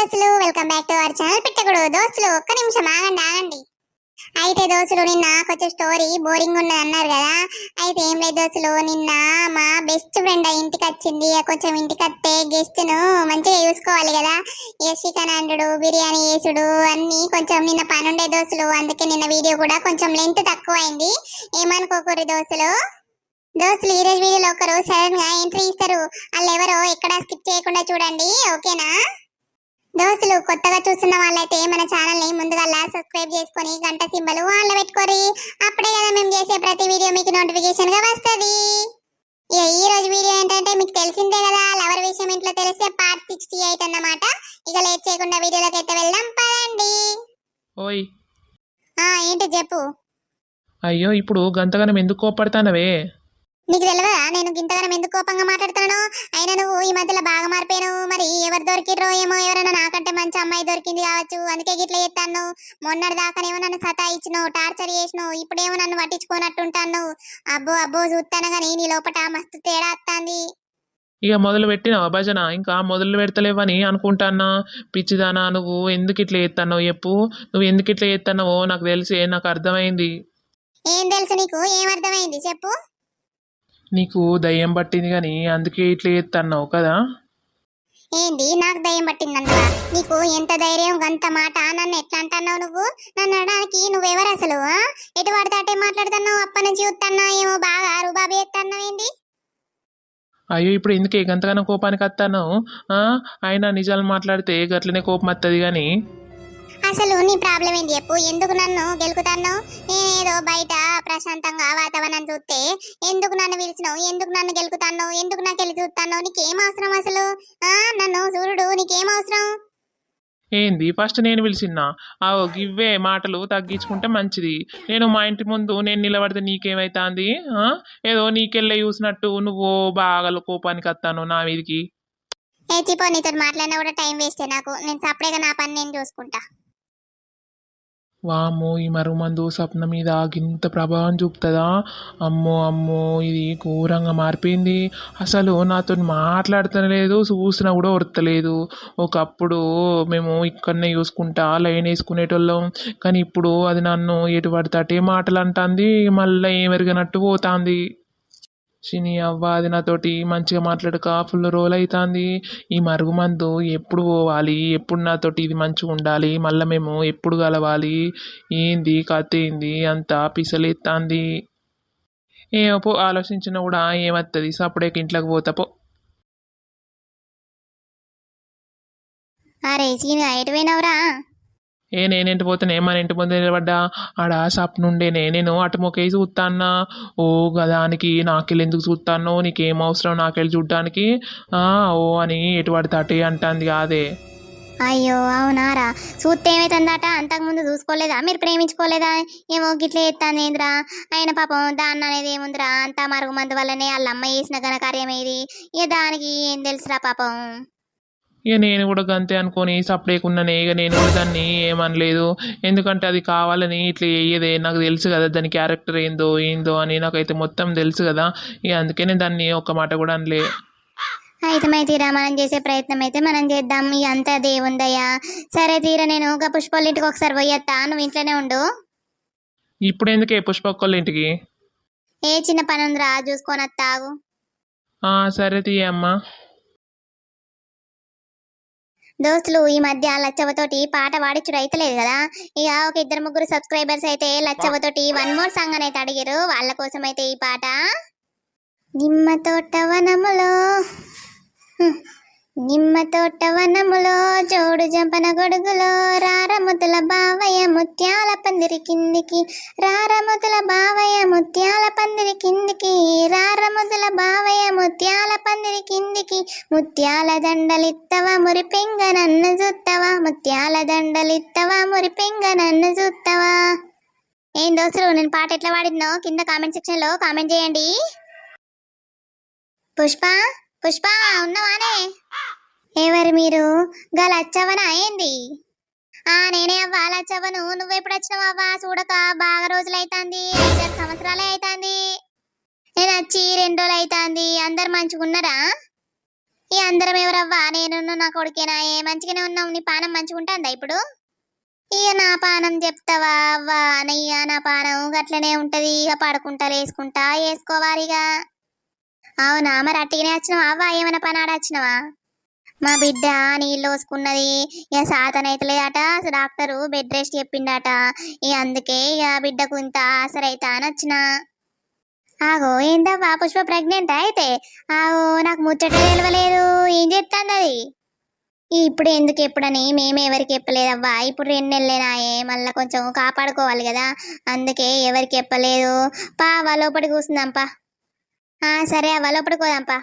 దోస్తులు welcome back to our channel పెట్టకూడదు. దోస్తులు ఒక్క నిమిషం ఆగండి ఆగండి. అయితే దోస్తులు నిన్న కొంచెం స్టోరీ బోరింగ్ ఉన్నది అన్నారు కదా. అయితే ఏం లేదు దోస్తులు నిన్న మా బెస్ట్ ఫ్రెండ్ ఇంటికి వచ్చింది. కొంచెం ఇంటికి వస్తే గెస్ట్ను మంచిగా చూసుకోవాలి కదా. ఇక చికెన్ అండుడు బిర్యానీ వేసుడు అన్ని కొంచెం నిన్న పని ఉండే దోస్తులు. అందుకే నిన్న వీడియో కూడా కొంచెం లెంత్ తక్కువ అయింది దోస్తులు? దోస్తులు ఈ రోజు వీడియోలో ఒకరు సడన్గా ఎంట్రీ ఇస్తారు. వాళ్ళు ఎవరో ఎక్కడ స్కిప్ చేయకుండా చూడండి. ఓకేనా? దోస్తులు కొత్తగా చూస్తున్న వాళ్ళైతే మన ఛానల్ని ముందుగా సబ్స్క్రైబ్ చేసుకొని గంట సింబల్ వాళ్ళ పెట్టుకోరి. అప్పుడే కదా మేము చేసే ప్రతి వీడియో మీకు నోటిఫికేషన్గా వస్తది. ఇక ఈ రోజు వీడియో ఏంటంటే మీకు తెలిసిందే కదా లవర్ విషయం ఇంట్లో తెలిస్తే పార్ట్ సిక్స్టీ ఎయిట్ అన్నమాట. ఇక లేట్ చేయకుండా వీడియోలోకి అయితే వెళ్దాం పదండి. ఓయ్. ఆ ఏంటి చెప్పు? అయ్యో ఇప్పుడు గంతగానం ఎందుకు కోపడతానవే నీకు తెలియదా నేను గింతగానం ఎందుకు కోపంగా మాట్లాడుతాను అయినా నువ్వు ఈ మధ్యలో బాగా మారిపోయాను మరి ఎవరు దొరికిర్రో ఏమో ఎవరైనా నాకంటే మంచి అమ్మాయి దొరికింది కావచ్చు. అందుకే గిట్ల చేస్తాను మొన్నటి దాకానేమో నన్ను సతాయించినావు టార్చర్ చేసినావు. ఇప్పుడేమో నన్ను పట్టించుకోనట్టుంటాను అబ్బో అబ్బో చూస్తాను కానీ నీ లోపట మస్తు తేడా వస్తుంది ఇక మొదలు పెట్టినావా భజన? ఇంకా మొదలు పెడతలేవని అనుకుంటానా పిచ్చిదానా నువ్వు. ఎందుకు ఇట్లా చేస్తున్నావు చెప్పు. నువ్వు ఎందుకు ఇట్లా చేస్తున్నావో నాకు తెలిసి నాకు అర్థమైంది. ఏం తెలుసు నీకు? ఏం అర్థమైంది? చెప్పు. నీకు దయ్యం పట్టింది కానీ అందుకే ఇట్లా చేస్తున్నావు కదా? ఏంది? నాకు దయ్యం పట్టిందన్నవా నీకు ఎంత ధైర్యం గంత మాట నన్ను ఎట్లా అంటున్నావు నువ్వు? నన్ను అనడానికి నువ్వెవరు అసలు? ఎటు పడితే మాట్లాడుతున్నావు అప్ప నుంచి చూస్తున్నావు ఏమో బాగా రుబాబు చేస్తున్నావు ఏంది? అయ్యో ఇప్పుడు ఎందుకే? గంతగానం కోపానికి వస్తాను ఆయన నిజాలు మాట్లాడితే గట్లనే కోపం వస్తుంది కానీ అసలు నీ ప్రాబ్లం ఏంది చెప్పు? ఎందుకు నన్ను గెలుకుతాను నేనేదో బయట ప్రశాంతంగా వాతావరణం చూస్తే ఎందుకు నన్ను పిలిచినావు? ఎందుకు నన్ను గెలుకుతాను ఎందుకు నాకు వెళ్ళి చూస్తాను నీకేం అవసరం అసలు? ఆ నన్ను చూడు నీకేం అవసరం? ఏంది? ఫస్ట్ నేను పిలిచిన్నా. ఆవో గివ్వే మాటలు తగ్గించుకుంటే మంచిది. నేను మా ఇంటి ముందు నేను నిలబడితే నీకేమైతాంది? ఆ? ఏదో నీకెళ్ళే చూసినట్టు నువ్వు బాగా కోపానికి వస్తాను నా మీదికి. ఏ చిపో నీతో మాట్లాడినా కూడా టైం వేస్టే నాకు. నేను సపరేట్గా నా పని నేను చూసుకుంటా. వామ్మో ఈ మరుమందు స్వప్న మీద గింత ప్రభావం చూపుతుందా? అమ్మో అమ్మో ఇది ఘోరంగా మారిపోయింది. అసలు నాతో మాట్లాడతలేదు చూసినా కూడా ఒరతలేదు ఒకప్పుడు మేము ఇక్కడనే చూసుకుంటా లైన్ వేసుకునేటోళ్ళం. కానీ ఇప్పుడు అది నన్ను ఎటు పడితే అటే మాటలు అంటుంది. మళ్ళీ ఏమెరగనట్టు పోతుంది. శని అవ్వ అది నాతోటి మంచిగా మాట్లాడక ఫుల్ రోల్ అవుతుంది ఈ మరుగుమందు ఎప్పుడు పోవాలి? ఎప్పుడు నాతోటి ఇది మంచిగా ఉండాలి? మళ్ళీ మేము ఎప్పుడు కలవాలి? ఏంది? కథ ఏంది? అంతా పిసలేస్తుంది ఏమో పో ఆలోచించినా కూడా ఏమత్తది? సప్పుడేకి ఇంట్లోకి పోతా పో. అరే సీను ఎటు పోయినవరా. ఏ నేనేంటి పోతానే మన ఇంటి ముందు నిలబడ్డా? ఆడ సప్నుండేనే నేను. అటు మొకేసి చూస్తాన్నా ఓ గదానికి నాకెళ్ళి ఎందుకు చూస్తాను నీకేం అవసరం? నాకెళ్ళి చూడ్డానికి? ఆ, ఓ అని ఎటు పడితే అటే అంటుంది కాదే. అయ్యో అవునారా చూస్తే ఏమైతుందట? అంతకుముందు చూసుకోలేదా? మీరు ప్రేమించుకోలేదా? ఏమో గిట్ల ఎత్తాను ఏంద్రా? ఆయన పాపం దాన్ని అనేది ఏముందిరా? అంతా మరుగు మందు వల్లనే వాళ్ళ అమ్మ చేసిన ఘనకార్యం ఏది ఇక దానికి ఏం తెలుసురా పాపం? ఇక నేను కూడా గంతే అనుకొని సపరేకున్నానే ఇక నేను కూడా దాన్ని ఏమనలేదు. ఎందుకంటే అది కావాలని ఇట్లా వేయదే నాకు తెలుసు కదా దాని క్యారెక్టర్ ఏందో ఏందో అని నాకైతే మొత్తం తెలుసు కదా. ఇక అందుకే నేను దాన్ని ఒక్క మాట కూడా అనలే. అయితే తీరా మనం చేసే ప్రయత్నం అయితే మనం చేద్దాం. ఇక అంతా దేవుందయ్యా. సరే తీరా నేను ఒక పుష్పాల ఇంటికి ఒకసారి పోయత్తా. నువ్వు ఇంట్లోనే ఉండు. ఇప్పుడు ఎందుకే పుష్పక్కళ్ళ ఇంటికి ఏ చిన్న పని ఉందిరా చూసుకొని వత్తాగు ఆ, సరే తీయమ్మా. దోస్తులు ఈ మధ్య లచ్చవతోటి పాట పాడిచ్చుడు అయితలేదు కదా. ఇక ఒక ఇద్దరు ముగ్గురు సబ్స్క్రైబర్స్ అయితే లచ్చవతోటి వన్ మోర్ సాంగ్ అని అయితే అడిగారు వాళ్ళ కోసం అయితే ఈ పాట. నిమ్మ తోట వనములో నిమ్మ తోట వనములో జోడు జంపన గొడుగులో రారముతుల బావయ్య ముత్యాల పందిరి కిందికి రారముతుల బావయ్య ముత్యాల పందిరి కిందికి రారముతుల బావయ్య ముత్యాల పందిరి కిందికి ముత్యాల దండలిత్తవ మురిపెంగ నన్ను చూత్తవా ముత్యాల దండలిత్తవా మురిపెంగ నన్ను చూత్తవా ఏం దోస్తులు నేను పాట ఎట్లా పాడినో కింద కామెంట్ సెక్షన్లో కామెంట్ చేయండి. పుష్ప పుష్ప ఉన్నవానే? ఎవరు మీరు? గల వచ్చవనా ఏంది? ఆ నేనే అవ్వా లచ్చవ్వను నువ్వు ఎప్పుడు వచ్చినావు అవ్వా? చూడక బాగా రోజులైతాంది. ఐదారు సంవత్సరాలే అయితాంది. నేను వచ్చి రెండు రోజులు అవుతుంది అందరు మంచిగా ఉన్నారా? ఈ అందరం ఎవరవ్వా? నేను నా కొడుకేనా? ఏ మంచిగానే ఉన్నావు? నీ పానం మంచిగా ఉంటుందా ఇప్పుడు? ఇక నా పానం చెప్తావా? అవ్వా అన్నయ్య నా పానం గట్లనే ఉంటది. ఇక పడుకుంటా వేసుకుంటా వేసుకోవాలి ఇక. అవునా? మరి అట్టిగానే వచ్చినావా? అవ్వా ఏమైనా పని ఆడ మా బిడ్డ నీళ్ళు పోసుకున్నది ఇక సాతనైతలేదట డాక్టరు బెడ్ రెస్ట్ చెప్పిండట. ఇక అందుకే ఇక బిడ్డకు ఇంత ఆసరైతా అని వచ్చిన. ఆగో ఏందవ్వా పుష్ప ప్రెగ్నెంట్ అయితే? ఆగో నాకు ముచ్చట తెలియలేదు ఏం చెప్తాంది అది ఇప్పుడు ఎందుకు ఎప్పుడని మేము ఎవరికి చెప్పలేదవ్వా ఇప్పుడు రెండు నెలలేనాయే. మళ్ళీ కొంచెం కాపాడుకోవాలి కదా. అందుకే ఎవరికి చెప్పలేదు. పా అవ్వ లోపలి కూర్చుందాంపా ఆ సరే అవ్వ లోపలి పోదాంపా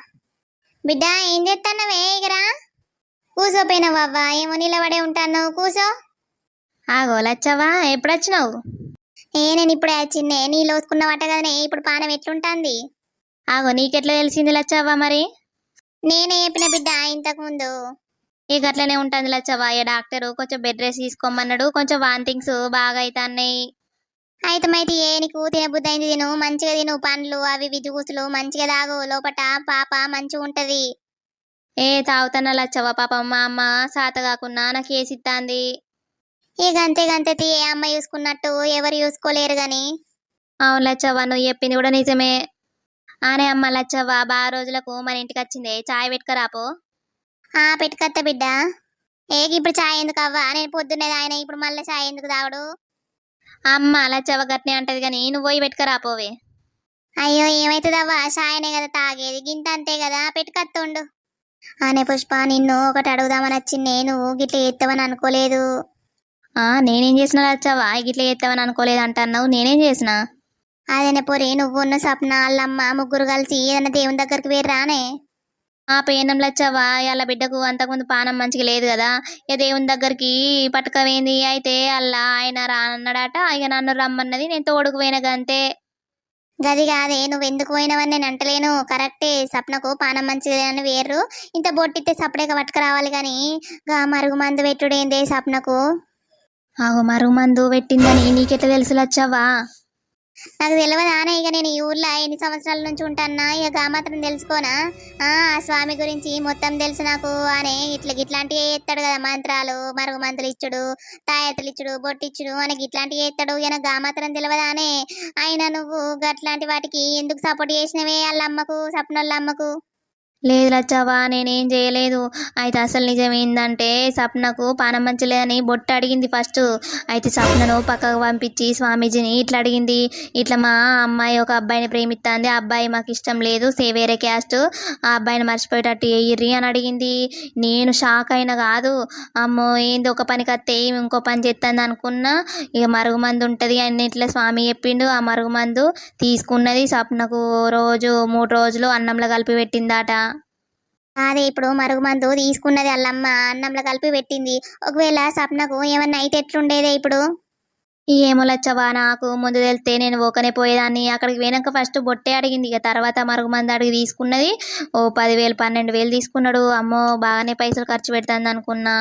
బిడ్డ ఏం చేస్తానవే ఇకరా కూసోపోయినావు ఏమో నిలబడే ఉంటాను కూసో. ఆగో లచ్చవ్వా ఎప్పుడు వచ్చినావు ఏ నేను ఇప్పుడే వచ్చిందే నీళ్ళు వసుకున్నవాట కదనే ఇప్పుడు పానం ఎట్లుంటుంది? ఆగో నీకెట్లా తెలిసింది లచ్చవ్వా మరి? నేనే చెప్పిన బిడ్డ ఇంతకు ముందు. ఇక అట్లనే ఉంటుంది లచ్చవ్వ ఏ డాక్టర్ కొంచెం బెడ్ రెస్ట్ తీసుకోమన్నాడు కొంచెం వాంతింగ్స్ బాగా అవుతున్నాయి అయితే ఏ నీకు తినబుద్ధి అయింది తిను మంచిగా తిను పండ్లు అవి ఇవి జ్యూసులు మంచిగా తాగు లోపట పాప మంచిగా ఉంటది ఏ తాగుతానా లచ్చవ్వ పాపం మా అమ్మ సాత కాకున్నా నాకు ఏసిత్తాంది ఇక అంతే గంతే తీ ఏ అమ్మ చూసుకున్నట్టు ఎవరు చూసుకోలేరు గాని. అవును లచ్చవ్వ నువ్వు చెప్పింది కూడా నిజమే. ఆనే అమ్మ లచ్చవ్వ బాగా రోజులకు మన ఇంటికి వచ్చింది. చాయ్ పెట్టుకరాపో ఆ పెట్టుకత్త బిడ్డ. ఏకి ఇప్పుడు చాయ్ ఎందుకు అవ్వా? నేను పొద్దున్నే ఆయన ఇప్పుడు మళ్ళీ చాయ్ ఎందుకు తాగుడు? అమ్మ లచ్చవ్వ గట్నే అంటది గాని నువ్వు పోయి పెట్టుకరాపోవే అయ్యో ఏమైతుందవ్వా? చాయనే కదా తాగేది గింత అంతే కదా. పెట్టుకత్తుండు అనే పుష్ప నిన్ను ఒకటి అడుగుదామని వచ్చింది. నేను గిట్ల ఎత్తవని అనుకోలేదు. ఆ నేనేం చేసిన లచ్చవ్వా గిట్ల ఎత్తవని అనుకోలేదు అంటున్నావు. నేనేం చేసిన? అదేనే పోరి నువ్వు ఉన్న సప్న వాళ్ళమ్మ ముగ్గురు కలిసి ఏదైనా దేవుని దగ్గరికి వేరు రానే ఆ పేనం లచ్చవ్వా వాళ్ళ బిడ్డకు అంతకుముందు పానం మంచిగా లేదు కదా. ఇక దేవుని దగ్గరికి పట్టుకవేంది అయితే అల్లా ఆయన రానన్నాడట ఇక నన్ను రమ్మన్నది. నేను తోడుకు పోయిన గంతే. గది కాదే నువ్వు ఎందుకు పోయినావని నేను అంటలేను. కరెక్టే సప్నకు పానం మంచిది అని వేర్రు. ఇంత బొట్టితే సపడేక పట్టుకురావాలి కానీ గా మరుగు మందు పెట్టుడేందే సప్నకు ఆగో మరుగు మందు పెట్టిందని నీకెట్లా తెలుసు లచ్చవ్వా? నాకు తెలియదానే ఇక నేను ఈ ఊర్లో ఎన్ని సంవత్సరాల నుంచి ఉంటానా ఇక గా మాత్రం తెలుసుకోనా? ఆ స్వామి గురించి మొత్తం తెలుసు నాకు అనే ఇట్లా ఇట్లాంటివి ఎత్తాడు కదా మంత్రాలు మరుగు మంత్రులు ఇచ్చుడు తాయెత్తులు ఇచ్చుడు బొట్టిచ్చుడు మనకి ఇట్లాంటివి ఎత్తాడు ఇక గా మాత్రం తెలియదానే అయినా నువ్వు గట్లాంటి వాటికి ఎందుకు సపోర్ట్ చేసినవే వాళ్ళ అమ్మకు సప్నోళ్ళ అమ్మకు? లేదు లచ్చవ్వ నేనేం చేయలేదు. అయితే అసలు నిజం ఏందంటే సప్నకు పానం మంచిలేదని బొట్టు అడిగింది ఫస్ట్. అయితే సప్నను పక్కకు పంపించి స్వామీజీని ఇట్లా అడిగింది. ఇట్లా మా అమ్మాయి ఒక అబ్బాయిని ప్రేమిస్తుంది ఆ అబ్బాయి మాకు ఇష్టం లేదు సే వేరే క్యాస్ట్. ఆ అబ్బాయిని మర్చిపోయేటట్టు వేయిర్రి అని అడిగింది. నేను షాక్ అయిన కాదు. అమ్మో ఏంది ఒక పనికి వస్తే ఇంకో పని చేస్తుంది అనుకున్నా ఇక మరుగు మందు ఉంటుంది అన్నిట్లో స్వామి చెప్పిండు. ఆ మరుగు మందు తీసుకున్నది సప్నకు రోజు మూడు రోజులు అన్నంలో కలిపి పెట్టిందట. అదే ఇప్పుడు మరుగుమందు తీసుకున్నది అల్లమ్మ అన్నంలో కలిపి పెట్టింది. ఒకవేళ సప్నకు ఏమన్నా అయితే ఎట్లుండేదే ఇప్పుడు? ఏమో లచ్చవా నాకు ముందు తెలితే నేను ఓకనే పోయేదాన్ని. అక్కడికి పోయినాక ఫస్ట్ బొట్టే అడిగింది. ఇక తర్వాత మరుగుమంది అడిగి తీసుకున్నది. ఓ పదివేలు పన్నెండు వేలు తీసుకున్నాడు. అమ్మో బాగానే పైసలు ఖర్చు పెడుతుంది అనుకున్నా.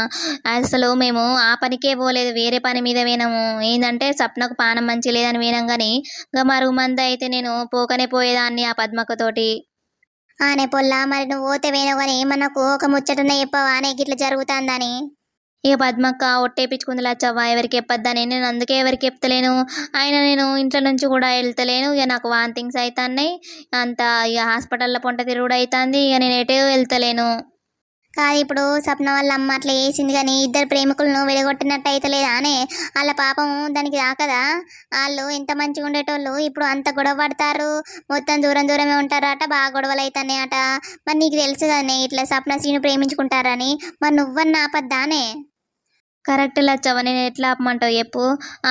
అసలు మేము ఆ పనికే పోలేదు. వేరే పని మీద పోయినాము. ఏంటంటే సప్నకు పానం మంచి లేదని పోయినాం కానీ ఇంకా మరుగుమంది అయితే నేను పోకనే పోయేదాన్ని ఆ పద్మకతోటి ఆనే పొల్లా మరి నువ్వు పోతే వేయను కానీ మనకు ఒక ముచ్చటనే చెప్పవా? ఆనే గిట్ల జరుగుతుందని. ఇక పద్మక్క ఒట్టేపించుకుంది లచ్చవ్వ ఎవరికి చెప్పొద్దని. నేను అందుకే ఎవరికి చెప్తలేను. ఆయన నేను ఇంట్లో నుంచి కూడా వెళ్తలేను. ఇక నాకు వాంతింగ్స్ అవుతున్నాయి అంత ఇక హాస్పిటల్లో పొంట తిరుగుడు అవుతుంది ఇక నేను ఎటో వెళ్తలేను. కాదు ఇప్పుడు సప్న వాళ్ళ అమ్మ అట్లా వేసింది కానీ ఇద్దరు ప్రేమికులను విడగొట్టినట్టు అయితే లేదానే వాళ్ళ పాపం దానికి రాకదా? వాళ్ళు ఎంత మంచిగా ఉండేటోళ్ళు ఇప్పుడు అంత గొడవ పడతారు. మొత్తం దూరం దూరమే ఉంటారట బాగా గొడవలు అవుతున్నాయి అట మరి నీకు తెలుసు కదనే ఇట్లా సప్న శ్రీను ప్రేమించుకుంటారని. మరి నువ్వన్న ఆపద్దానే? కరెక్ట్ లచ్చవ్వ నేను ఎట్లా ఆపమంటావు చెప్పు.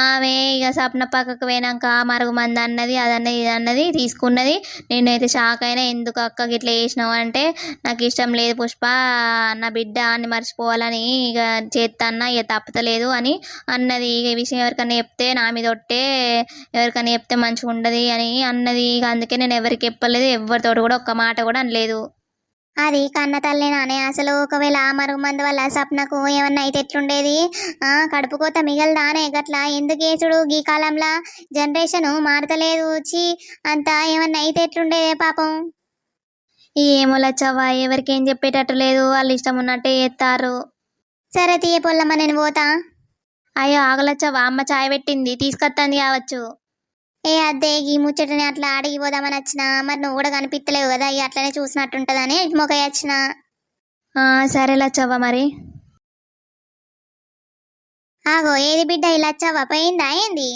ఆమె ఇక సప్న పక్కకు పోయినాక మరుగు మంది అన్నది అదన్నది ఇది అన్నది తీసుకున్నది. నేనైతే షాక్ అయినా ఎందుకు అక్క గిట్లా చేసినావు? అంటే నాకు ఇష్టం లేదు పుష్ప నా బిడ్డ అని మర్చిపోవాలని ఇక చేస్తాన్నా ఇక తప్పతలేదు అని అన్నది. ఇక ఈ విషయం ఎవరికైనా చెప్తే నా మీద ఒట్టే ఎవరికైనా చెప్తే మంచిగా ఉండదు అని అన్నది. ఇక అందుకే నేను ఎవరికి చెప్పలేదు ఎవరితోటి కూడా ఒక్క మాట కూడా అనలేదు. అది కన్న తల్లి నానే అసలు ఒకవేళ మరుగుమందు మరుగు వల్ల సప్నకు ఏమన్నా అయితే ఎట్లుండేది? ఆ కడుపు కోత మిగలదానే గట్లా. ఎందుకు వేసుడు ఈ కాలంలో జనరేషన్ మారతలేదు. వచ్చి అంతా ఏమన్నా అయితే ఎట్లుండేదే పాపం? ఏమో లచ్చవ్వ ఎవరికి ఏం చెప్పేటట్టు లేదు. వాళ్ళు ఇష్టం ఉన్నట్టే చేస్తారు సరే తీయ పొల్లమ్మ నేను పోతా. అయ్యో ఆగలచ్చవ్వ అమ్మ చాయ్ పెట్టింది. తీసుకొస్తాంది కావచ్చు. ఏ అద్దే ఈ ముచ్చటని అట్లా అడిగి పోదామని వచ్చిన? మరి నువ్వు కూడా కనిపించలేవు కదా ఇక అట్లనే చూసినట్టుంటదని మొక్క వచ్చిన సరే లచ్చవ్వ మరి. ఆగో ఏది బిడ్డ ఇలా వచ్చావా పోయిందా? ఏంది?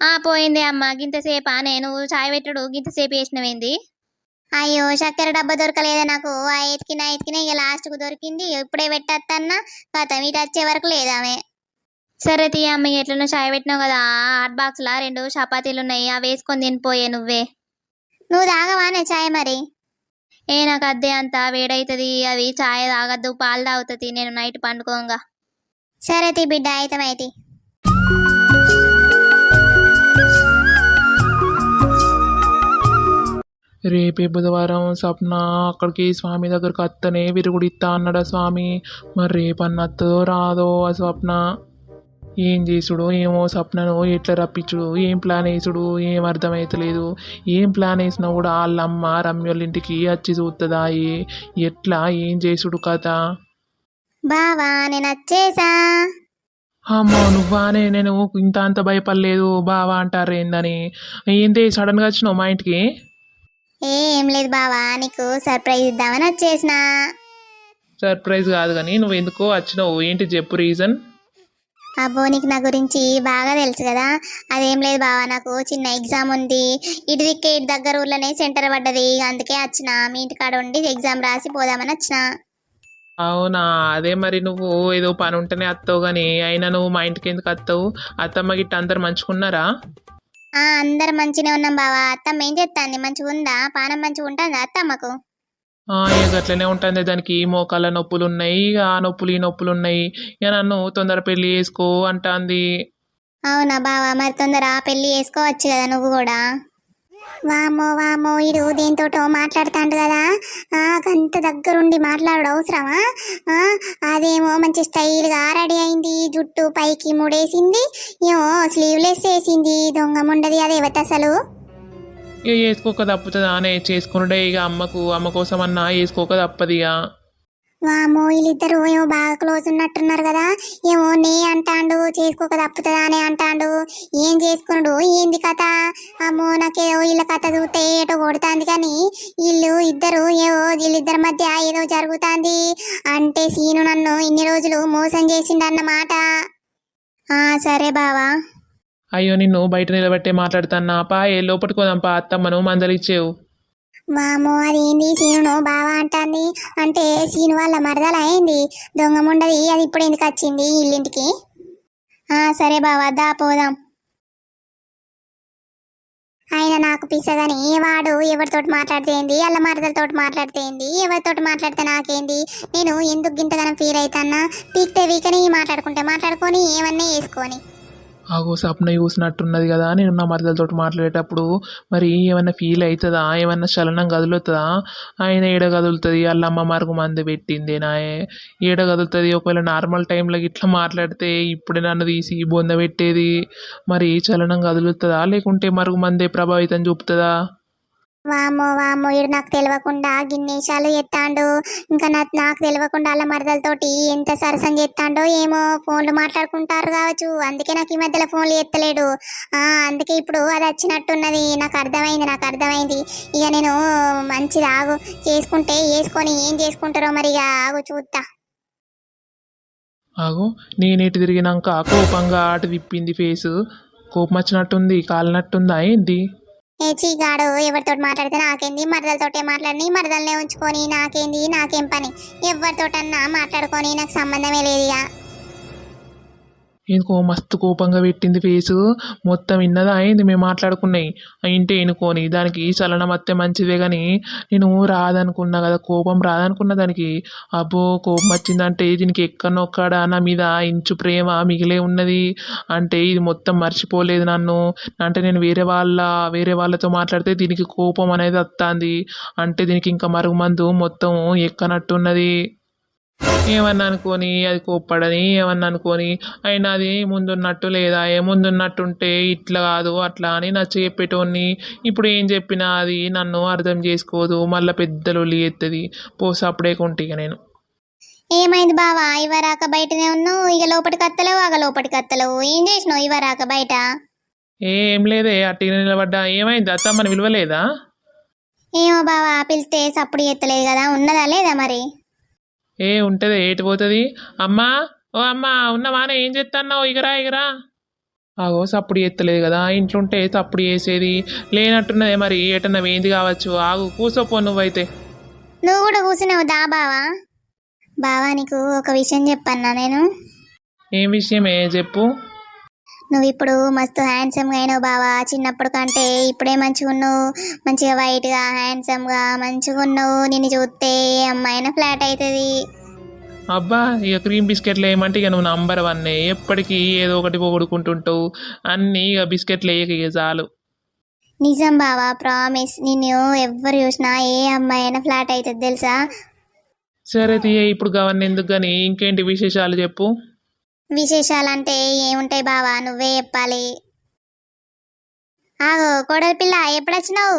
ఆ పోయింది అమ్మ. గింతసేపా నేను చాయ్ పెట్టుడు గింతసేపు వేసినవేంది అయ్యో చక్కెర డబ్బా దొరకలేదా నాకు. ఆ ఎతికిన ఎతికిన ఇక లాస్ట్కు దొరికింది. ఇప్పుడే పెట్టత్తన్నా. కథ ఇటు వచ్చే వరకు లేదామె. సరే తీ అమ్మ ఎట్లనో చాయ్ పెట్టినావు కదా? హాట్ బాక్స్ లా రెండు చపాతీలు ఉన్నాయి అవి వేసుకొని తినిపోయే నువ్వే. నువ్వు తాగవానే చాయ్ మరి? ఏ నాకు అద్దే అంత వేడైతుంది అవి చాయ్ తాగద్దు పాలు తాగుతుంది నేను నైట్ పండుకోంగా. సరే తీ బిడ్డ అయితమైతి రేపే బుధవారం స్వప్న అక్కడికి స్వామి దగ్గరకు అత్తనే విరుగుడిత్తా అన్నాడా స్వామి? మరి రేపన్న అత్తదో రాదో ఆ స్వప్న? ఏం చేసుడు ఏమో స్వప్నను ఎట్లా రప్పించుడు ఏం ప్లాన్ వేసుడు ఏం అర్థమవుతలేదు ఏం ప్లాన్ వేసినా కూడా వాళ్ళమ్మ రమ్యోళ్ళ ఇంటికి వచ్చి చూస్తుందా ఏ? ఎట్లా? ఏం చేసుడు కథ? బావా నేను వచ్చేసా. అమ్మో నువ్వానే నేను ఇంత అంత భయపడలేదు బావా అంటారు ఏందని. ఏంటి సడన్గా వచ్చినావు మా ఇంటికి? ఏ ఏం లేదు బావా నీకు సర్ప్రైజ్ ఇద్దామని వచ్చేసిన. సర్ప్రైజ్ కాదు కానీ నువ్వు ఎందుకో వచ్చినావు? ఏంటి చెప్పు రీజన్ అబ్బో నీకు నా గురించి బాగా తెలుసు కదా. అదేం లేదు బావా నాకు చిన్న ఎగ్జామ్ ఉంది. ఇటు దిక్కే ఇటు దగ్గర ఊర్లోనే సెంటర్ పడ్డది. అందుకే వచ్చిన. మీ ఇంటికాడ ఉండి ఎగ్జామ్ రాసి పోదామని వచ్చిన. అవునా? అదే మరి నువ్వు ఏదో పని ఉంటేనే వస్తావు కానీ అయినా నువ్వు మా ఇంటికి ఎందుకు వస్తావు? అత్తమ్మ గిట్ట అందరు మంచుకున్నారా ఆ అందరు మంచిగా ఉన్నాం బావా. అత్తమ్మ ఏం చేస్తాంది మంచిగా ఉందా పానం మంచిగా ఉంటుందా అత్తమ్మకు? ఇక అట్లనే ఉంటుంది. దానికి మోకాళ్ళ నొప్పులు ఉన్నాయి. ఇక ఆ నొప్పులు ఈ నొప్పులు ఉన్నాయి. ఇక నన్ను తొందర పెళ్ళి చేసుకో అంటాంది. అవునా బావా మరి తొందర పెళ్ళి చేసుకోవచ్చు కదా నువ్వు కూడా? వామో వామో ఇడు దేంతోటో మాట్లాడుతాండు కదా. అంత దగ్గరుండి మాట్లాడు అవసరమా? అదేమో మంచి స్టైల్గా రెడీ అయింది. జుట్టు పైకి ముడేసింది. ఏమో స్లీవ్లెస్ వేసింది. దొంగ ముండది అదేవత అసలు? ఇక చేసుకోక తప్పుతుందా అనే చేసుకున్నాడే ఇక అమ్మకు అమ్మ కోసం అన్నా చేసుకోక తప్పదు ఇక. వామో వీళ్ళిద్దరు ఏమో బాగా క్లోజ్ ఉన్నట్టున్నారు కదా. ఏమో నే అంటాండు చేసుకోక తప్పుతుందా అని అంటాండు. ఏం చేసుకున్నాడు ఏంది కథ? అమ్మో నాకేదో వీళ్ళ కథ చూస్తే ఏటో కొడుతుంది కానీ వీళ్ళు ఇద్దరు ఏవో వీళ్ళిద్దరి మధ్య ఏదో జరుగుతాంది. అంటే సీను నన్ను ఇన్ని రోజులు మోసం చేసిండన్నమాట. ఆ సరే బావా. అయ్యో నిన్ను బయట నిలబెట్టే మాట్లాడుతాన్నా. పా ఏ లోపలికి పోదాం పా. అత్తమ్మను మందలిచ్చేవు వామో అదేంది? సీనును బావా అంటాంది. అంటే సీను వాళ్ళ మరదలు అయింది దొంగముండది అది ఇప్పుడు ఎందుకు వచ్చింది ఇల్లింటికి? ఆ సరే బావా దా పోదాం. ఆయన నాకు పిచ్చదని వాడు ఎవరితోటి మాట్లాడితేంది వాళ్ళ మరదలతోటి మాట్లాడితేంది ఎవరితోటి మాట్లాడితే నాకేంది? నేను ఎందుకు గింతగానం ఫీల్ అవుతానా పీక్తే వీకని మాట్లాడుకుంటే మాట్లాడుకొని ఏమన్నా వేసుకొని. ఆగో సప్న చూసినట్టున్నది కదా నేను నా మరదలతో మాట్లాడేటప్పుడు మరి ఏమన్నా ఫీల్ అవుతుందా? ఏమన్నా చలనం కదులుతుందా? ఆయన ఏడ కదులుతుంది? అల్లమ్మ అమ్మ మరుగు పెట్టింది నాయే. ఏడ కదులుతుంది? ఒకవేళ నార్మల్ టైంలో ఇట్లా మాట్లాడితే ఇప్పుడే నన్ను తీసి బొంద పెట్టేది. మరి చలనం కదులుతుందా? లేకుంటే మరుగు మందే ప్రభావితం చూపుతుందా? వామో వామో ఇడు నాకు తెలియకుండా గిన్నేషాలు ఎత్తాండు. ఇంకా నా నాకు తెలియకుండా అలా మరదలతోటి ఎంత సరసం చేస్తాండో ఏమో. ఫోన్లు మాట్లాడుకుంటారు కావచ్చు. అందుకే నాకు ఈ మధ్యలో ఫోన్లు ఎత్తలేడు. ఆ అందుకే ఇప్పుడు అది వచ్చినట్టున్నది. నాకు అర్థమైంది నాకు అర్థమైంది. ఇక నేను మంచిది ఆగు చేసుకుంటే వేసుకొని ఏం చేసుకుంటారో మరి ఇక ఆగు చూస్తా ఆగు. నేనేటి తిరిగినాక కోపంగా ఆట విప్పింది ఫేసు. కోపం వచ్చినట్టుంది కాలినట్టుందా ఏంది ఏ చీగాడు ఎవరితోటి మాట్లాడితే నాకేంది? మరదలతోటే మాట్లాడి మరదలనే ఉంచుకొని నాకేంది? నాకేం పని? ఎవరితోటన్నా మాట్లాడుకొని నాకు సంబంధమే లేదు ఎందుకో మస్తు కోపంగా పెట్టింది ఫేసు. మొత్తం విన్నదా అయింది మేము మాట్లాడుకున్నాయి. ఇంటే ఎనుకోని. దానికి చలనం వస్తే మంచిదే కానీ నేను రాదనుకున్నా కదా కోపం రాదనుకున్నా దానికి. అబ్బో కోపం వచ్చిందంటే దీనికి ఎక్కడనొక్కడ నా మీద ఇంచు ప్రేమ మిగిలే ఉన్నది. అంటే ఇది మొత్తం మర్చిపోలేదు నన్ను. అంటే నేను వేరే వాళ్ళ వేరే వాళ్ళతో మాట్లాడితే దీనికి కోపం అనేది వస్తుంది అంటే దీనికి ఇంకా మరుగుమందు మొత్తం ఎక్కనట్టున్నది. ఏమన్నా అనుకొని అది కోప్పడని ఏమన్నా అనుకొని అయినా అది ముందున్నట్టు లేదా ఏ ముందున్నట్టుంటే ఇట్లా కాదు అట్లా అని నచ్చ చెప్పేటోన్ని ఇప్పుడు ఏం చెప్పినా అది నన్ను అర్థం చేసుకోదు మళ్ళీ పెద్ద లొల్లి ఎత్తది. పోసి అప్పుడే కొంటిగా నేను. ఏమైంది బావా? ఇవరాక బయటనే ఉన్నావు ఇక లోపలికి అత్తలేవు ఆగ లోపలికి అత్తలేవు ఏం చేసినావు ఇవరాక బయట? ఏ ఏం లేదే అట్టిగా నిలబడ్డా. ఏమైంది? అత్తమ్మని విలువలేదా ఏమో బావా పిలిస్తే సప్పుడు ఎత్తలేదు కదా ఉన్నదా లేదా మరి? ఏ ఉంటది. ఏటి పోతుంది? అమ్మా! ఓ అమ్మా! ఉన్నవానే ఏం చేస్తున్నావు ఇగరా ఇగరా! ఆగో సప్పుడు ఎత్తలేదు కదా. ఇంట్లో ఉంటే సప్పుడు చేసేది. లేనట్టున్నదే మరి. ఏటన్నా ఏంది కావచ్చు. ఆగు కూసోపో నువ్వైతే. నువ్వు కూడా కూర్చున్నావు దా బావా. బావా నీకు ఒక విషయం చెప్పన్నా నేను. ఏం విషయమే? చెప్పు. నువ్వు ఇప్పుడు మస్తు హ్యాండ్సమ్గా అయినావు బావా. చిన్నప్పుడు కంటే ఇప్పుడే మంచిగా ఉన్నావు. మంచిగా వైట్గా హ్యాండ్సమ్గా మంచిగా ఉన్నావు. నిన్ను చూస్తే అమ్మాయినా ఫ్లాట్ అవుతుంది. అబ్బా ఇక క్రీమ్ బిస్కెట్లు వేయమంటే ఇక నువ్వు నంబర్ వన్ ఎప్పటికీ ఏదో ఒకటి పొగుడుకుంటుంటావు. అన్నీ ఇక బిస్కెట్లు వేయక ఇక చాలు. నిజం బావా ప్రామిస్ నిన్ను ఎవ్వరు చూసినా ఏ అమ్మాయి అయినా ఫ్లాట్ అవుతుంది తెలుసా? సరే తీయ ఇప్పుడు గవర్న ఎందుకు కానీ ఇంకేంటి విశేషాలు చెప్పు. విశేషాలంటే ఏముంటాయి బావా? నువ్వే చెప్పాలి. ఆగో కోడలి పిల్ల ఎప్పుడు వచ్చినావు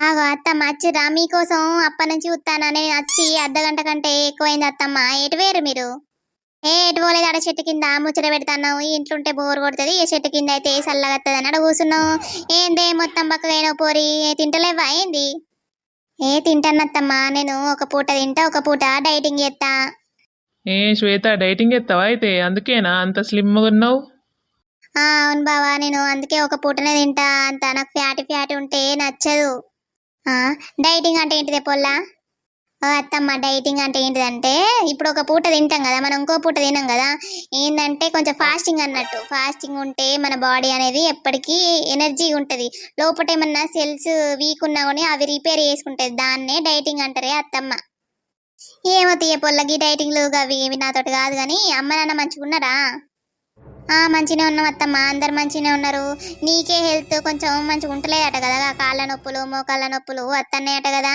ఆగో అత్తమ్మ వచ్చిరా మీకోసం అప్ప నుంచి ఉత్తానని వచ్చి అర్ధ గంట కంటే ఎక్కువైంది అత్తమ్మ. ఎటు వేరు మీరు? ఏ ఎటు పోలేదు. ఆడ చెట్టు కింద ముచ్చట పెడతాన్నావు. ఇంట్లో ఉంటే బోర్ కొడుతుంది. ఈ చెట్టు కింద అయితే చల్లగత్తది అని ఆడ కూర్చున్నావు ఏందే మొత్తం బక్కగైనావు పోరి? ఏ తింటలేవా? ఏంది? ఏ తింటానత్తమ్మా నేను ఒక పూట తింటా ఒక పూట డైటింగ్ చేస్తా. ఏ శ్వేత డైటింగ్ ఎత్తావా అయితే? అందుకేనా? అంత స్లిమ్గా ఉన్నావు? ఆ, అవును బావా. నేను అందుకే ఒక పూటనే తింటా అంత. నాకు ఫ్యాట్ ఫ్యాట్ ఉంటే నచ్చదు. ఆ, డైటింగ్ అంటే ఏంటిదే పొల్లా? ఓ అత్తమ్మ డైటింగ్ అంటే ఏంటిదంటే ఇప్పుడు ఒక పూట తింటాం కదా మనం ఇంకో పూట తినాం కదా ఏంటంటే కొంచెం ఫాస్టింగ్ అన్నట్టు. ఫాస్టింగ్ ఉంటే మన బాడీ అనేది ఎప్పటికీ ఎనర్జీ ఉంటుంది. లోపల ఏమన్నా సెల్స్ వీక్ ఉన్నా కానీ అవి రిపేర్ చేసుకుంటుంది. దాన్నే డైటింగ్ అంటారే అత్తమ్మ. ఏమో తీయ పొల్లకి డైటింగ్లు అవి నా నాతోటి కాదు కానీ అమ్మ నాన్న మంచిగా ఉన్నారా ఆ మంచిగానే ఉన్నాం అత్తమ్మ. అందరు మంచిగానే ఉన్నారు. నీకే హెల్త్ కొంచెం మంచిగా ఉంటలేదట కదా కాళ్ళ నొప్పులు మోకాళ్ళ నొప్పులు అత్తన్నాయట కదా?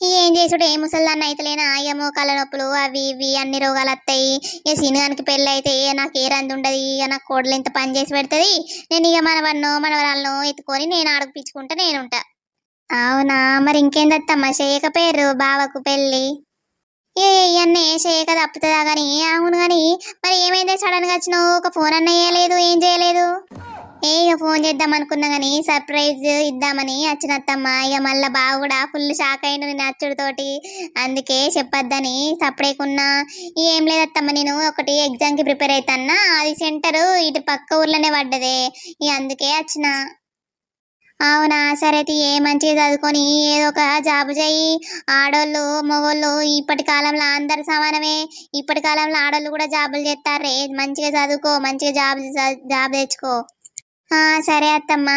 ఏం చేసుడు? ఏ ముసల్దాన్ని అయితేలేనా ఇక మోకాళ్ళ నొప్పులు? అవి ఇవి అన్ని రోగాలు వస్తాయి ఇక సినిగానికి పెళ్ళి అయితే నాకు ఏ రంది ఉండదు ఇక నాకు కోడలు ఇంత పని చేసి పెడుతుంది నేను ఇక మనవన్నో మనవరాలను ఎత్తుకొని నేను అడుగుపించుకుంటా నేనుంటా. అవునా? మరి ఇంకేందత్తమ్మ? చేయకపోయారు బావకు పెళ్ళి? ఏ ఇవన్నీ చేయక తప్పుతుందా కానీ అవును కానీ మరి ఏమైందే సడన్గా వచ్చినావు? ఒక ఫోన్ అన్న వేయలేదు ఏం చేయలేదు? ఏ ఇక ఫోన్ చేద్దాం అనుకున్నా కానీ సర్ప్రైజ్ ఇద్దామని వచ్చినత్తమ్మ. ఇక మళ్ళీ బావ కూడా ఫుల్ షాక్ అయిండు నేను అచ్చుడితోటి. అందుకే చెప్పొద్దని సపరేకున్నా. ఏం లేదత్తమ్మ నేను ఒకటి ఎగ్జామ్కి ప్రిపేర్ అవుతాన్నా అది సెంటరు ఇటు పక్క ఊర్లోనే పడ్డదే. ఇక అందుకే వచ్చిన. అవునా? సరే తీ ఏ మంచిగా చదువుకొని ఏదో ఒక జాబ్ చేయి. ఆడోళ్ళు మగోళ్ళు ఇప్పటి కాలంలో అందరు సమానమే. ఇప్పటి కాలంలో ఆడోళ్ళు కూడా జాబులు చేస్తారే మంచిగా చదువుకో మంచిగా జాబ్ జాబ్ తెచ్చుకో. ఆ, సరే అత్తమ్మ.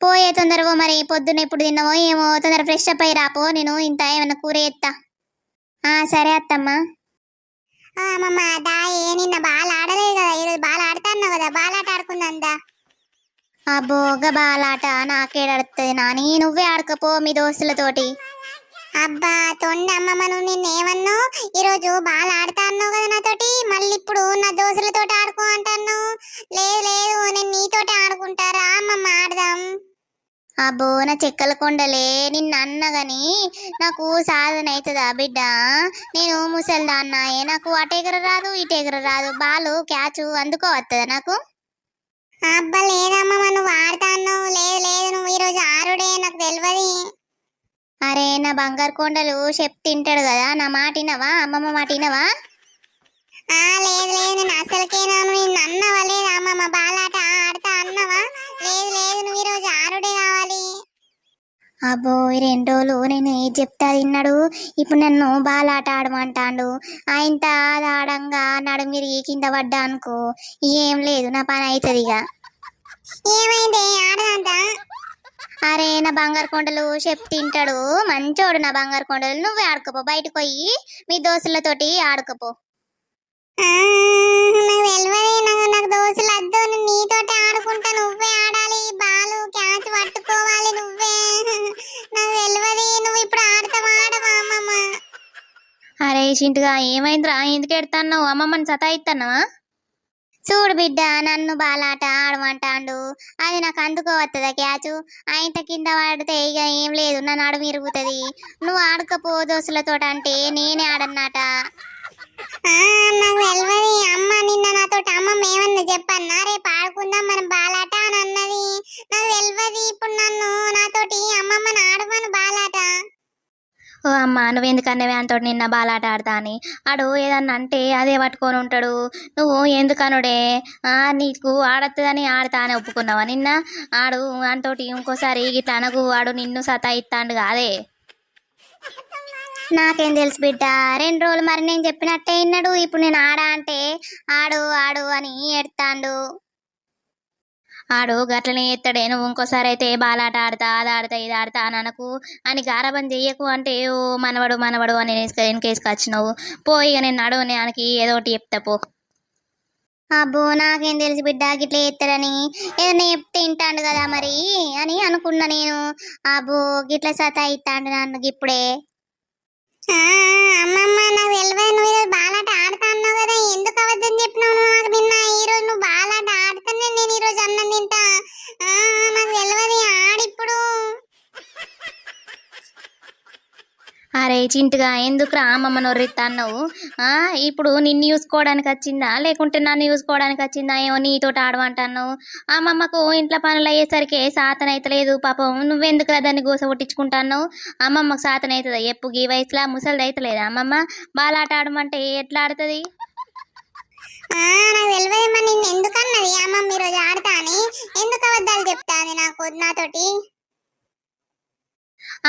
పోయే తొందరగా మరి. పొద్దున్న ఎప్పుడు తిన్నావో ఏమో. తొందర ఫ్రెష్ అప్ అయ్యి రాపో నేను ఇంత ఏమైనా కూర ఎత్తా ఆ, సరే అత్తమ్మ. అమ్మమ్మ దాయే నిన్న బాగా ఆడలేదు కదా. ఈరోజు బాల్ ఆడతాను కదా. బాగా ఆట ఆడుకుందా అబ్బో బాలాట నాకేడడుతుంది నాని నువ్వే ఆడకపో మీ దోస్తులతోటి. అబ్బా తొండి అమ్మమ్మ నువ్వు నిన్నేమన్నావు? ఈరోజు బాగా ఆడుతా అన్నావు కదా నాతోటి మళ్ళీ ఇప్పుడు నా దోస్తులతోటి ఆడుకో అంటాను లేదు లేదు నేను నీతోటి ఆడుకుంటారా? అమ్మమ్మ ఆడదాం. అబ్బో నా చెక్కల కొండలే నిన్న అన్న గాని నాకు సాధన అవుతుందా బిడ్డ? నేను ముసల్దా అన్నాయే నాకు అటు ఎగర రాదు ఇటు ఎగర రాదు బాలు క్యాచ్ అందుకోవస్తుందా నాకు? అబ్బా లేదమ్మమ్మ నువ్వు అన్నావు. లేదు లేదు నువ్వు ఈరోజు ఆరుడే నాకు తెలియదు అరే నా బంగారు కొండలు చెప్ తింటాడు కదా నా మాట వినవా? అమ్మమ్మ మాట వినవా? లేదు లేదు నేను అసలుకే నేను అన్నవా? లేదు అమ్మమ్మ బాలాట ఆడతా అన్నవా? లేదు లేదు నువ్వు ఈరోజు ఆరుడే కావాలి. అబ్బో ఈ రెండు రోజులు నేను ఏది చెప్తా తిన్నాడు? ఇప్పుడు నన్ను బాలాట ఆడమంటాడు. ఆయన అది ఆడంగా నడుమిరిగి కింద పడ్డా అనుకో ఏం లేదు నా పని అవుతుంది ఇక ఏమైంది? ఆడదంతా? అరే నా బంగారు కొండలు చెప్పు తింటాడు. మంచోడు నా బంగారు కొండలు. నువ్వే ఆడుకోపో బయటకు పోయి మీ దోస్తులతోటి ఆడుకోపో. నాకు తెలియదు నాకు నాకు దోస్తులు వద్దు నీతోటి ఆడుకుంటా నువ్వే ఆడాలి బాలు క్యాచ్ పట్టుకోవాలి నువ్వే. నాకు తెలియదు నువ్వు ఇప్పుడు ఆడతావా ఆడవా అమ్మమ్మ? అరే చింటుగా ఏమైందిరా? ఎందుకు ఎడతాన్నావు అమ్మమ్మని సతాయిస్తున్నావా చూడు బిడ్డ నన్ను బాలాట ఆడమంటాండు. అది నాకు అందుకోవత్తదా క్యాచు? ఆయన కింద పడితే ఇక ఏం లేదు నా నడుము ఇరుగుతుంది. నువ్వు ఆడకపో దోస్తులతో అంటే నేనే ఆడన్నాట నాకు తెలియదు అమ్మ నిన్న నాతో అమ్మమ్మ ఏమన్నా చెప్పన్నా? రేపు ఆడుకుందాం మనం బాలాట అని అన్నది. నాకు తెలియదు ఇప్పుడు నన్ను నాతోటి అమ్మమ్మని ఆడమను బాలాట. ఓ అమ్మ నువ్వెందుకన్నవే అంతో నిన్న బాలాట ఆడతా అని ఆడు ఏదన్నా అంటే అదే పట్టుకొని ఉంటాడు. నువ్వు ఎందుకనుడే? ఆ నీకు ఆడత్తదని ఆడతా అని ఒప్పుకున్నావా నిన్న? ఆడు అంతోటి ఇంకోసారి ఇట్లా అనకు వాడు నిన్ను సతాయిస్తాండు కాదే. నాకేం తెలుసు బిడ్డ. రెండు రోజులు మరి నేను చెప్పినట్టే విన్నాడు. ఇప్పుడు నేను ఆడా అంటే ఆడు ఆడు అని ఎడతాండు ఆడు గట్లనే ఎత్తాడే నువ్వు ఇంకోసారి అయితే బాలాట ఆడతా అది ఆడతా ఇది ఆడతా అని అనకు. అని గారాబం చెయ్యకు అంటే ఓ మనవడు మనవడు అని వెనకేసుకొచ్చినావు పో ఇక నేను నడువు నేనికి ఏదో ఒకటి చెప్తా పో. అబ్బో నాకేం తెలుసు బిడ్డ గిట్లా ఎత్తడని ఏదైనా చెప్తే తింటాడు కదా మరి అని అనుకున్నా నేను. అబ్బో గిట్ల సతాయిస్తాడు నన్ను ఇప్పుడే. అమ్మమ్మ నాకు తెలియదు నువ్వు ఈరోజు బాలాట ఆడుతా అన్నావు కదా ఎందుకు అవద్దని చెప్పినావు నువ్వు నాకు నిన్న? ఈ రోజు నువ్వు బాలాట ఆడుతానే నేను ఈ రోజు అన్నం తింటా. నాకు తెలియదు ఆడిప్పుడు అరే చింటుగా ఎందుకురా అమ్మమ్మ నొర్రిత్తా అన్నావు ఇప్పుడు నిన్ను చూసుకోవడానికి వచ్చిందా? లేకుంటే నన్ను చూసుకోవడానికి వచ్చిందా? ఏమో నీతోటి ఆడమంటున్నావు అమ్మమ్మకు ఇంట్లో పనులు అయ్యేసరికి సాతన అవుతలేదు పాపం. నువ్వెందుకు దాన్ని గోస కొట్టించుకుంటున్నావు? అమ్మమ్మకు సాతన అవుతుంది ఎప్పుడు ఈ వయసులో ముసలిది అవుతలేదా అమ్మమ్మ? బాలాట ఆడమంటే ఎట్లా ఆడుతుంది? నాకు నిన్ను ఎందుకు అన్నది అమ్మమ్మ ఈ రోజు ఆడతా అని ఎందుకు అబద్ధాలు చెప్తాంది నాకు నాతోటి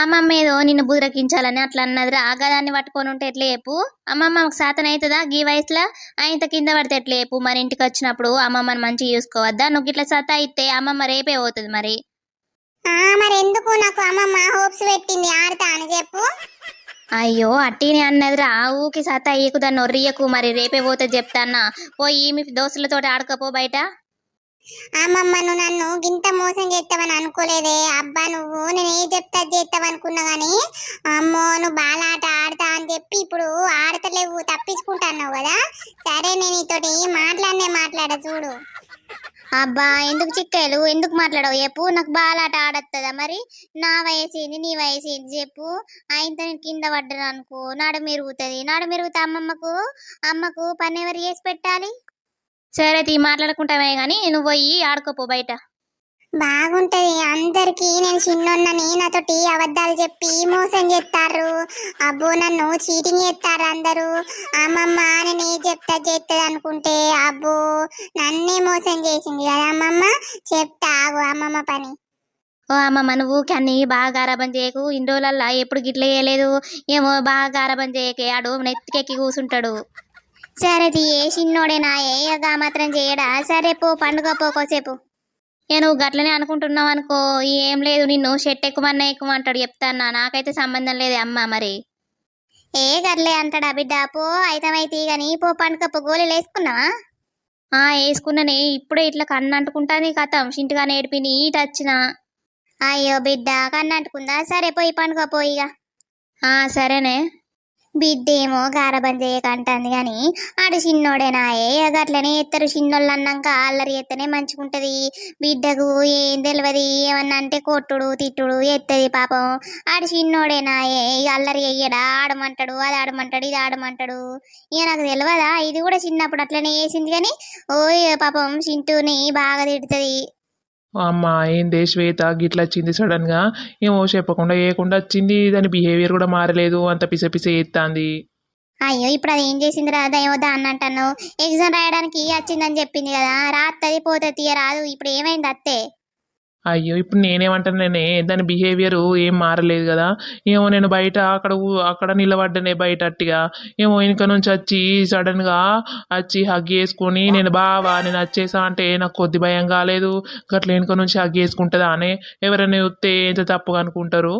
అమ్మమ్మ ఏదో నిన్ను బుదిరకించాలని అట్లా అన్నది ఆగదాన్ని పట్టుకొని ఉంటే ఎట్లా చెప్పు? అమ్మమ్మ మాకు సాతన అవుతుందా? గీ వయసులో ఆయన కింద పడితే ఎట్లా చెప్పు? మరి ఇంటికి వచ్చినప్పుడు అమ్మమ్మని మంచిగా చూసుకోవద్దా? నువ్వు ఇట్లా సతా ఇస్తే అమ్మమ్మ రేపే పోతుంది మరి. మరి ఎందుకు నాకు అమ్మమ్మ హోప్స్ పెట్టింది? ఆడతా అని చెప్పు. అయ్యో అట్టిని అన్నదిరా. ఊకి సత అయ్యకు దాన్ని ఒర్రియకు మరి రేపే పోతే చెప్తాన్నా పోయి మీ దోస్తులతో ఆడకపో బయట. అమ్మమ్మ నువ్వు నన్ను గింత మోసం చేస్తావని అనుకోలేదే. అబ్బా నువ్వు నేను ఏ చెప్తా చేస్తావు అనుకున్నా కానీ అమ్మో నువ్వు బాలాట ఆడతా అని చెప్పి ఇప్పుడు ఆడతలేవు తప్పించుకుంటున్నావు కదా. సరే నేను నీతోటి మాట్లాడనే మాట్లాడ చూడు. అబ్బా ఎందుకు చిక్కేలు ఎందుకు మాట్లాడవు? చెప్పు నాకు బాలాట ఆడొస్తుందా మరి? నా వయసు ఏంది నీ వయసు ఏంది చెప్పు. ఆయనతో నేను కింద పడ్డాను అనుకో నాడు మెరుగుతుంది. నాడు మెరుగుతా అమ్మమ్మకు? అమ్మకు పని ఎవరు చేసి పెట్టాలి? సరే తీ మాట్లాడుకుంటామే గాని నువ్వు పోయి ఆడుకోపో బయట. బాగుంటది. అందరికి నేను చిన్నోన్నని నాతోటి అబద్ధాలు చెప్పి మోసం చేస్తారు. అబ్బో నన్ను చీటింగ్ చేస్తారు అందరూ. అమ్మమ్మ నేను ఏ చెప్తా చేస్తుంది అనుకుంటే అబ్బో నన్నే మోసం చేసింది కదా అమ్మమ్మ? చెప్తా ఆగు అమ్మమ్మ పని. ఓ అమ్మమ్మ నువ్వు కన్నీ బాగా గారాబం చేయకు. ఇన్ని రోజులల్లా ఎప్పుడు గిట్ల చేయలేదు. ఏమో బాగా గారాబం చేయకే ఆడు నెత్తికెక్కి కూసుంటాడు. సరే తీయే చిన్నోడే నా ఇక మాత్రం చేయడా? సరే పో పండుగ పోకోసేపు నేను గట్లనే అనుకుంటున్నావు అనుకో. ఏం లేదు నిన్ను షెట్ ఎక్కువన్నా ఎక్కుమంటాడు చెప్తాన్నా. నాకైతే సంబంధం లేదు అమ్మ మరి. ఏ గర్లే అంటాడా బిడ్డ? పో అయితమైతే కానీ పో పండుగ పో గోళీలు వేసుకున్నావా? ఆ వేసుకున్ననే. ఇప్పుడే ఇట్లా కన్ను అంటుకుంటాను కథం. షింటిగా నేడిపి నీట్ వచ్చిన అయ్యో బిడ్డ కన్నంటుకుందా సరే పోయి పండుగ పోయిగా ఆ సరేనే. బిడ్డేమో గారబం చేయకంటుంది కానీ ఆడు చిన్నోడేనాయే ఇక అట్లనే ఎత్తరు చిన్నోళ్ళు అన్నాక అల్లరి ఎత్తనే మంచిగుంటది. బిడ్డకు ఏం తెలియదు ఏమన్నా అంటే కొట్టుడు తిట్టుడు ఎత్తది పాపం. ఆడు చిన్నోడేనాయే అల్లరి అయ్యడా ఆడమంటాడు అది ఆడమంటాడు ఇది ఆడమంటాడు. ఇక నాకు తెలియదా ఇది కూడా చిన్నప్పుడు అట్లనే వేసింది కానీ ఓయ్ పాపం చింటూని బాగా తిడుతుంది. అమ్మ ఏందే శ్వేత గిట్లా వచ్చింది సడన్గా. ఏమో చెప్పకుండా ఏకుండా వచ్చింది. దాని బిహేవియర్ కూడా మారలేదు. అంత పిస పిస ఎత్తాంది అయ్యో ఇప్పుడు అది ఏం చేసింది రా దయ్యో దాన్ని ఎగ్జామ్ రాయడానికి వచ్చిందని చెప్పింది కదా. రాత్తది పోతుంది రాదు ఇప్పుడు ఏమైంది అత్తే? అయ్యో ఇప్పుడు నేనేమంటానే దాని బిహేవియర్ ఏం మారలేదు కదా. ఏమో నేను బయట అక్కడ అక్కడ నిలబడ్డనే బయట అట్టిగా. ఏమో వెనుక నుంచి వచ్చి సడన్గా వచ్చి హగ్ చేసుకొని నేను బావా నేను వచ్చేసా అంటే నాకు కొద్ది భయం కాలేదు. గట్ల వెనుక నుంచి హగ్ చేసుకుంటుందా అని ఎవరైనా చూస్తే ఎంత తప్పుగా అనుకుంటారు?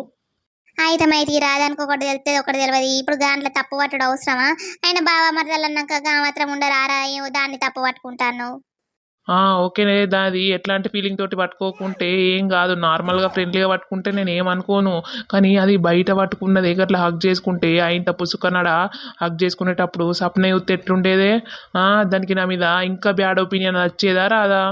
అయితే రాదానికి ఒకటి తెలితే ఒకటి తెలియదు. ఇప్పుడు దాంట్లో తప్పు పట్టడం అవసరమా? ఆయన బావ మరదలు అన్నాక మాత్రం ఉండరారా ఏమో దాన్ని తప్పు పట్టుకుంటాను. ఓకేనే దాది ఎట్లాంటి ఫీలింగ్ తోటి పట్టుకోకుంటే ఏం కాదు. నార్మల్గా ఫ్రెండ్లీగా పట్టుకుంటే నేను ఏమనుకోను కానీ అది బయట పట్టుకున్నది గట్లా హగ్ చేసుకుంటే ఆయన పుసుకన్నాడ హగ్ చేసుకునేటప్పుడు సప్న యూత్ ఎట్లుండేదే? దానికి నా మీద ఇంకా బ్యాడ్ ఒపీనియన్ వచ్చేదా రాదా?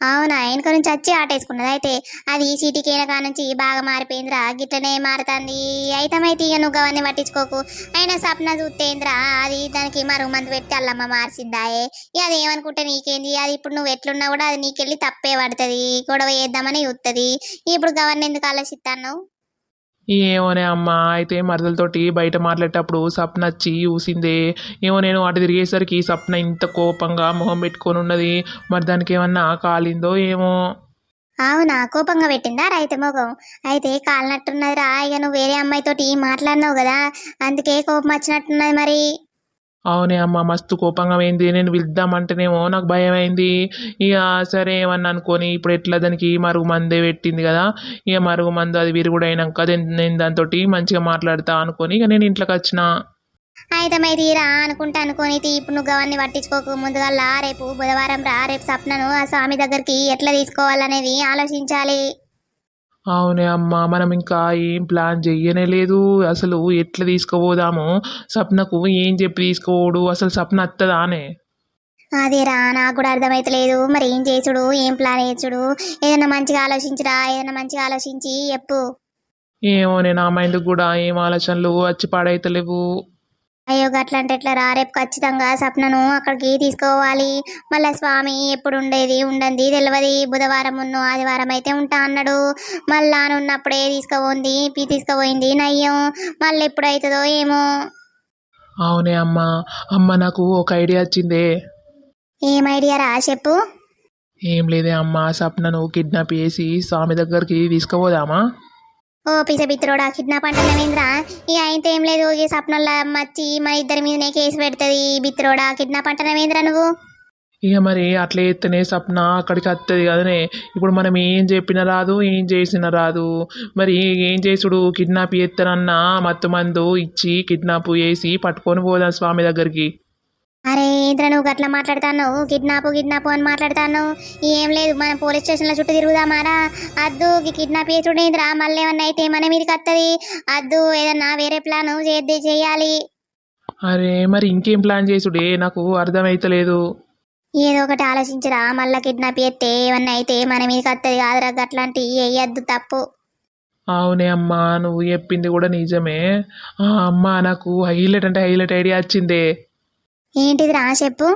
అవునా వెనక నుంచి వచ్చి ఆటేసుకున్నది. అయితే అది సిటీకి అయిన నుంచి బాగా మారిపోయిందిరా. గిట్లనే మారుతుంది. అయితమైతే ఇక నువ్వు అవన్నీ పట్టించుకోకు. అయినా సప్న చూస్తేంద్రా అది దానికి మరుగు మందు పెట్టి అల్లమ్మ మార్చిందాయే ఇక అది ఏమనుకుంటే నీకేంది? అది ఇప్పుడు నువ్వు ఎట్లున్నా కూడా అది నీకెళ్ళి తప్పే పడుతుంది. గొడవ చేద్దామని చూస్తుంది ఇప్పుడు గవర్న ఎందుకు ఆలోచిస్తాను ఏమోనే అమ్మ అయితే మరదలతోటి బయట మాట్లాడేటప్పుడు సప్న వచ్చి చూసిందే. ఏమో నేను అటు తిరిగేసరికి సప్న ఇంత కోపంగా మొహం పెట్టుకొని ఉన్నది. మరి దానికి ఏమన్నా కాలిందో ఏమో. అవునా కోపంగా పెట్టిందా రైతు మొగం? అయితే కాలినట్టున్నదిరా ఇక నువ్వు వేరే అమ్మాయితోటి మాట్లాడినావు కదా అందుకే కోపం వచ్చినట్టున్నది మరి. అవునే అమ్మ మస్తు కోపంగా అయింది నేను పిలుద్దామంటేనేమో నాకు భయం అయింది ఇక సరే ఏమన్నా అనుకొని ఇప్పుడు ఎట్లా దానికి మరుగు మందే పెట్టింది కదా. ఇక మరుగు మందు అది విరుగుడు అయినాక నేను దాంతో మంచిగా మాట్లాడతా అనుకొని ఇక నేను ఇంట్లోకి వచ్చిన. అయితే తీరా అనుకుంటా అనుకొని ఇప్పుడు నువ్వు అవన్నీ పట్టించుకోకు. ముందుగా రేపు బుధవారం రా రేపు సప్నను ఆ స్వామి దగ్గరికి ఎట్లా తీసుకోవాలనేది ఆలోచించాలి. అవునే అమ్మ మనం ఇంకా ఏం ప్లాన్ చెయ్యనే లేదు. అసలు ఎట్లా తీసుకుపోదాము? సప్నకు ఏం చెప్పి తీసుకోవడు అసలు సప్న వస్తుందానే అదేరా నాకు కూడా అర్థమైతలేదు. మరి ఏం చేసుడు? ఏం ప్లాన్ చేసుడు ఏదైనా మంచిగా ఆలోచించురా ఏదైనా మంచిగా ఆలోచించి చెప్పు. ఏమోనే నా మైండ్కి కూడా ఏం ఆలోచనలు? వచ్చి పాడైతలేవు. అయ్యో గట్లంటే ఎట్లా రా? రేపు ఖచ్చితంగా సప్నను అక్కడికి తీసుకోవాలి. మళ్ళీ స్వామి ఎప్పుడు ఉండేది ఉండండి తెలియదు బుధవారం ఉన్న ఆదివారం అయితే ఉంటా అన్నాడు. మళ్ళా ఉన్నప్పుడే తీసుకుపోయింది పీ తీసుకుపోయింది నయ్యం. మళ్ళీ ఎప్పుడు అవుతుందో ఏమో. అవునే అమ్మ అమ్మ నాకు ఒక ఐడియా వచ్చిందే. ఏం ఐడియా రా? చెప్పు. ఏం లేదే అమ్మ సప్నను కిడ్నాప్ చేసి స్వామి దగ్గరికి తీసుకుపోదామా? ఓ పిసబిత్రోడా కిడ్నాప్ అంటున్నావేంద్ర ఇక అయితే ఏం లేదు ఈ సప్నంలో మచ్చి మన ఇద్దరి మీదనే కేసు పెడుతుంది బిత్రోడా కిడ్నాప్ అంటున్నావేంద్ర నువ్వు. ఇక మరి అట్లా ఎత్తనే సప్న అక్కడికి వస్తుంది కదనే. ఇప్పుడు మనం ఏం చెప్పినా రాదు ఏం చేసినా రాదు. మరి ఏం చేసుడు? కిడ్నాప్ చేస్తానన్నా మత్తు మందు ఇచ్చి కిడ్నాప్ చేసి పట్టుకొని పోదాం స్వామి దగ్గరికి. ఏంద్ర నువ్వు గట్లా మాట్లాడతాను కిడ్నాప్ కిడ్నాప్ అని మాట్లాడతాను ఏం లేదు మనం పోలీస్ స్టేషన్లో చుట్టూ తిరుగుదామారా? అద్దు కిడ్నాప్ చేసుడేంద్రా మళ్ళీ ఏమన్నా అయితే మన మీదకి వస్తుంది అద్దు ఏదన్నా వేరే ప్లాన్ చేద్ది చేయాలి. అరే మరి ఇంకేం ప్లాన్ చేసుడే? నాకు అర్థమైతలేదు. ఏదో ఒకటి ఆలోచించరా? మళ్ళీ కిడ్నాప్ చేస్తే ఏమన్నా అయితే మన మీదకి వస్తుంది కాదురా? గట్లాంటి వేయద్దు తప్పు. అవునే అమ్మా నువ్వు చెప్పింది కూడా నిజమే. ఆ, అమ్మా నాకు హైలైట్ అంటే హైలైట్ ఐడియా వచ్చిందే. ఏంటిది రా చెప్పు.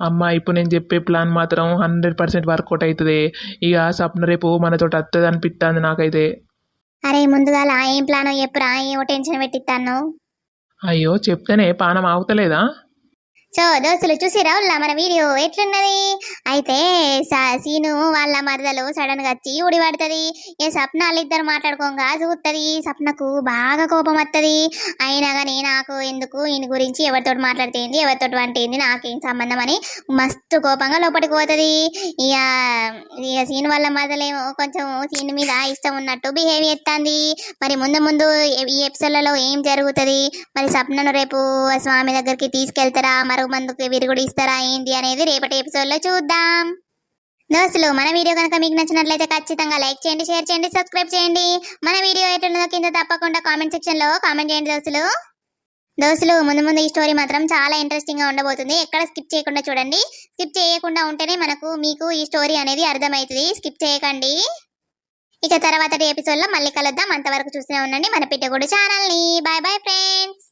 అమ్మ ఇప్పుడు నేను చెప్పే ప్లాన్ మాత్రం హండ్రెడ్ పర్సెంట్ వర్కౌట్ అవుతుంది ఇక సప్న రేపు మనతో వస్తుంది అనిపిస్తుంది నాకైతే. అరే ముందుగా ఏం ప్లాన్ చెప్పురా ఏమో టెన్షన్ పెట్టిస్తాను అయ్యో చెప్తేనే పానం ఆగుతలేదా? సో దోస్తులు చూసిరా ఉల్లా మన వీడియో? ఎట్లున్నది? అయితే సీను వాళ్ళ మరదలు సడన్గా వచ్చి ఉడి పడుతుంది. ఏ స్వప్నాలు ఇద్దరు మాట్లాడుకోగా చూస్తుంది సప్నకు బాగా కోపం వస్తుంది అయినా కానీ నాకు ఎందుకు? ఈయన గురించి ఎవరితో మాట్లాడితేంది ఎవరితో వంటింది నాకేం సంబంధం అని మస్తు కోపంగా లోపలికి పోతుంది. ఇక ఇక సీను వాళ్ళ మరదలేమో కొంచెం సీన్ మీద ఇష్టం ఉన్నట్టు బిహేవ్ చేస్తుంది మరి ముందు ముందు ఈ ఎపిసోడ్లలో ఏం జరుగుతుంది? మరి సప్నను రేపు స్వామి దగ్గరికి తీసుకెళ్తారా? మరో మందుకి విరుగుడు ఇస్తారా ఏంది అనేది రేపటి ఎపిసోడ్లో చూద్దాం. దోస్తులు మన వీడియో కనుక మీకు నచ్చినట్లయితే ఖచ్చితంగా లైక్ చేయండి షేర్ చేయండి సబ్స్క్రైబ్ చేయండి. మన వీడియో ఎట్లున్నదో కింద తప్పకుండా కామెంట్ సెక్షన్లో కామెంట్ చేయండి దోస్తులు. దోస్తులు ముందు ముందు ఈ స్టోరీ మాత్రం చాలా ఇంట్రెస్టింగ్గా ఉండబోతుంది. ఎక్కడ స్కిప్ చేయకుండా చూడండి. స్కిప్ చేయకుండా ఉంటేనే మనకు మీకు ఈ స్టోరీ అనేది అర్థమవుతుంది. స్కిప్ చేయకండి. ఇక తర్వాత ఎపిసోడ్లో మళ్ళీ కలుద్దాం. అంతవరకు చూస్తూనే ఉండండి. మన పిట్టగూడు ఛానల్ని బాయ్ బాయ్ ఫ్రెండ్స్